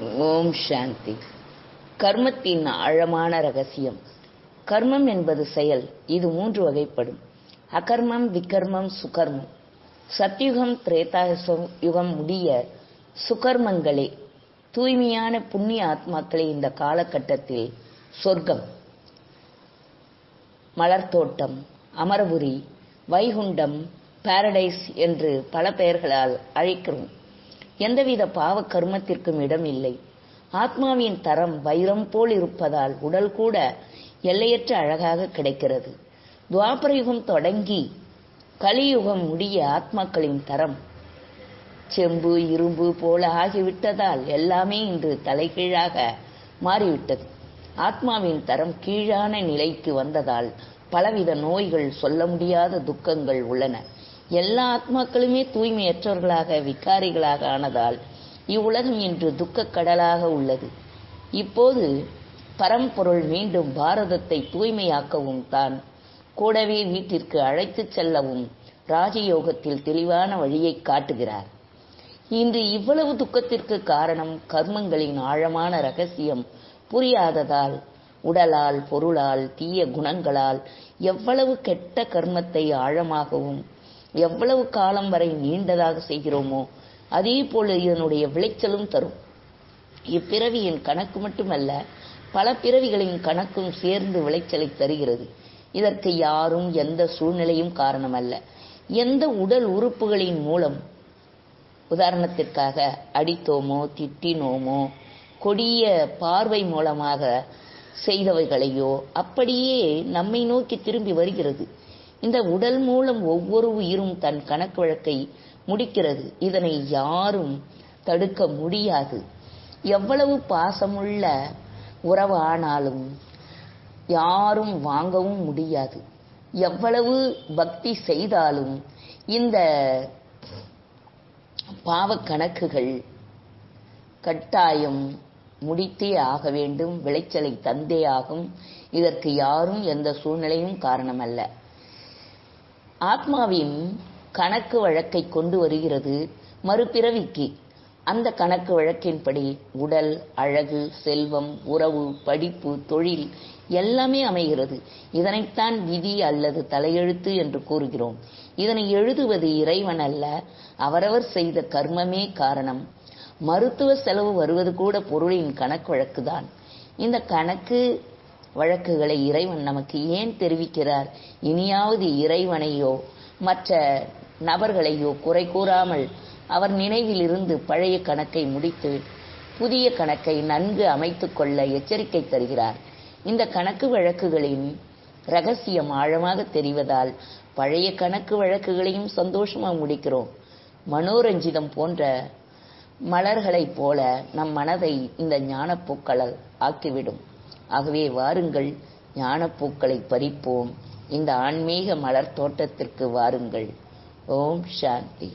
ஓம் சாந்தி. கர்மத்தின் ஆழமான ரகசியம். கர்மம் என்பது செயல் இது மூன்று வகைப்படும். அகர்மம் விகர்மம் சுகர்மம். சத்யுகம் திரேதா யுகம் முடிய சுகர்மங்களே தூய்மையான புண்ணிய ஆத்மாக்களை இந்த காலகட்டத்தில் சொர்க்கம் மலர்தோட்டம் அமரபுரி வைகுண்டம் பாரடைஸ் என்று பல பெயர்களால் அழைக்கிறோம். எந்தவித பாவ கர்மத்திற்கும் இடம் இல்லை. ஆத்மாவின் தரம் வைரம் போல் இருப்பதால் உடல் கூட எல்லையற்ற அழகாக கிடைக்கிறது. துவாபரயுகம் தொடங்கி கலியுகம் முடிய ஆத்மாக்களின் தரம் செம்பு இரும்பு போல ஆகிவிட்டதால் எல்லாமே இன்று தலைகீழாக மாறிவிட்டது. ஆத்மாவின் தரம் கீழான நிலைக்கு வந்ததால் பலவித நோய்கள் சொல்ல முடியாத துக்கங்கள் உள்ளன. எல்லா ஆத்மாக்களுமே தூய்மையற்றவர்களாக விகாரிகளாக ஆனதால் இவ்வுலகம் இன்று துக்கக் கடலாக உள்ளது. இப்போது பரம்பொருள் மீண்டும் பாரதத்தை தூய்மையாக்கவும் தான் கூடவே வீட்டிற்கு அழைத்துச் செல்லவும் ராஜயோகத்தில் தெளிவான வழியை காட்டுகிறார். இன்று இவ்வளவு துக்கத்திற்கு காரணம் கர்மங்களின் ஆழமான ரகசியம். புரியாததால் உடலால் பொருளால் தீய குணங்களால் எவ்வளவு கெட்ட கர்மத்தை ஆழமாகவும் எவ்வளவு காலம் வரை நீண்டதாக செய்கிறோமோ அதே போல இதனுடைய விளைச்சலும் தரும். இப்பிறவியின் கணக்கு மட்டுமல்ல பல பிறவிகளின் கணக்கும் சேர்ந்து விளைச்சலை தருகிறது. இதற்கு யாரும் எந்த சூழ்நிலையும் காரணமல்ல. எந்த உடல் உறுப்புகளின் மூலம் உதாரணத்திற்காக அடித்தோமோ திட்டினோமோ கொடிய பார்வை மூலமாக செய்தவைகளையோ அப்படியே நம்மை நோக்கி திரும்பி வருகிறது. இந்த உடல் மூலம் ஒவ்வொரு உயிரும் தன் கணக்கு வழக்கை முடிக்கிறது. இதனை யாரும் தடுக்க முடியாது. எவ்வளவு பாசமுள்ள உறவு ஆனாலும் யாரும் வாங்கவும் முடியாது. எவ்வளவு பக்தி செய்தாலும் இந்த பாவ கணக்குகள் கட்டாயம் முடித்தே ஆக வேண்டும். விளைச்சலை தந்தே ஆகும். இதற்கு யாரும் எந்த சூழ்நிலையும் காரணமல்ல. ஆத்மாவின் கணக்கு வழக்கை கொண்டு வருகிறது மறுபிறவிக்கு. அந்த கணக்கு வழக்கின்படி உடல் அழகு செல்வம் உறவு படிப்பு தொழில் எல்லாமே அமைகிறது. இதனைத்தான் விதி அல்லது தலையெழுத்து என்று கூறுகிறோம். இதனை எழுதுவது இறைவன் அல்ல அவரவர் செய்த கர்மமே காரணம். மருத்துவ செலவு வருவது கூட பொருளின் கணக்கு வழக்குதான். இந்த கணக்கு வழக்குகளை இறைவன் நமக்கு ஏன் தெரிவிக்கிறார்? இனியாவது இறைவனையோ மற்ற நபர்களையோ குறை கூறாமல் அவர் நினைவில் இருந்து பழைய கணக்கை முடித்து புதிய கணக்கை நன்கு அமைத்துக்கொள்ள எச்சரிக்கை தருகிறார். இந்த கணக்கு வழக்குகளின் ரகசியம் ஆழமாக தெரிவதால் பழைய கணக்கு வழக்குகளையும் சந்தோஷமா முடிக்கிறோம். மனோரஞ்சிதம் போன்ற மலர்களைப் போல நம் மனதை இந்த ஞானப்பூக்கள் ஆக்கிவிடும். ஆகவே வாருங்கள் ஞானப்பூக்களை பறிப்போம். இந்த ஆன்மீக மலர் தோட்டத்திற்கு வாருங்கள். ஓம் சாந்தி.